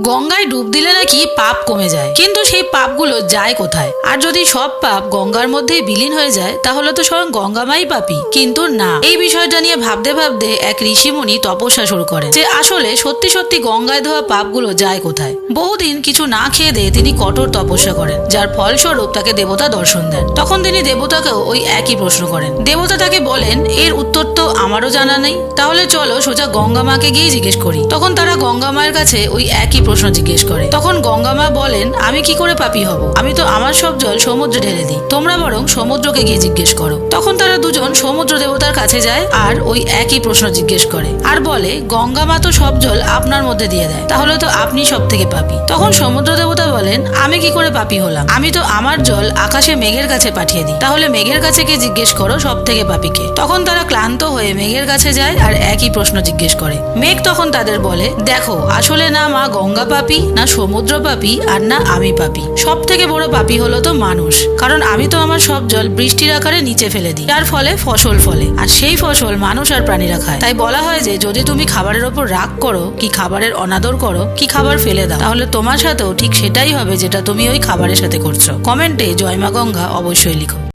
গঙ্গায় ডুব দিলে নাকি পাপ কমে যায়। কিন্তু সেই পাপগুলো যায় কোথায়? আর যদি সব পাপ গঙ্গার মধ্যেই বিলীন হয়ে যায়, তাহলে তো স্বয়ং গঙ্গামাই পাপি। কিন্তু না। এই বিষয়টা নিয়ে ভাবতে ভাবতে এক ঋষিমুনি তপস্যা শুরু করেন যে আসলে সত্যি সত্যি গঙ্গায় ধোয়া পাপগুলো যায় কোথায়? বহুদিন কিছু না খেয়ে দিয়ে তিনি কঠোর তপস্যা করেন, যার ফলস্বরূপ তাকে দেবতা দর্শন দেন। তখন তিনি দেবতাকেও ওই একই প্রশ্ন করেন। দেবতা তাকে বলেন, এর উত্তর তো আমারও জানা নেই। তাহলে চলো সোজা গঙ্গা মাকে গিয়ে জিজ্ঞেস করি। তখন তারা গঙ্গা মায়ের কাছে ওই একই প্রশ্ন জিজ্ঞেস করে। তখন গঙ্গা মা বলেন, আমি কি করে পাপি হব? আমি তো আমার সব জল সমুদ্রে ঢেলে দিই। তোমরা বরং সমুদ্রকে গিয়ে জিজ্ঞেস করো। তখন তারা দুজন সমুদ্র দেবতার কাছে যায় আর ওই একই প্রশ্ন জিজ্ঞেস করে। আর বলে, গঙ্গা মা তো সব জল আপনার মধ্যে দিয়ে দেয়। তাহলে তো আপনি সব থেকে পাপি। তখন সমুদ্র দেবতা বলেন, আমি কি করে পাপি হলাম? আমি তো আমার জল আকাশে মেঘের কাছে পাঠিয়ে দিই। তাহলে মেঘের কাছে গিয়ে জিজ্ঞেস করো সব থেকে পাপিকে তখন তারা ক্লান্ত হয়ে মেঘের কাছে যায় আর একই প্রশ্ন জিজ্ঞেস করে। মেঘ তখন তাদের বলে, দেখো, আসলে না মা গঙ্গা পাপি, না সমুদ্র পাপি, আর না আমি পাপি। সব থেকে বড় পাপি হলো তো মানুষ। কারণ আমি তো আমার সব জল বৃষ্টির আকারে নিচে ফেলে দিই। যার ফলে ফসল ফলে। আর সেই ফসল মানুষ আর প্রাণীরা খায়। তাই বলা হয় যে, যদি তুমি খাবারের ওপর রাগ করো, কি খাবারের অনাদর করো, কি খাবার ফেলে দাও, তাহলে তোমার সাথেও ঠিক সেটাই হবে যেটা তুমি ওই খাবারের সাথে করছ। কমেন্টে জয়মা গঙ্গা অবশ্যই লিখো।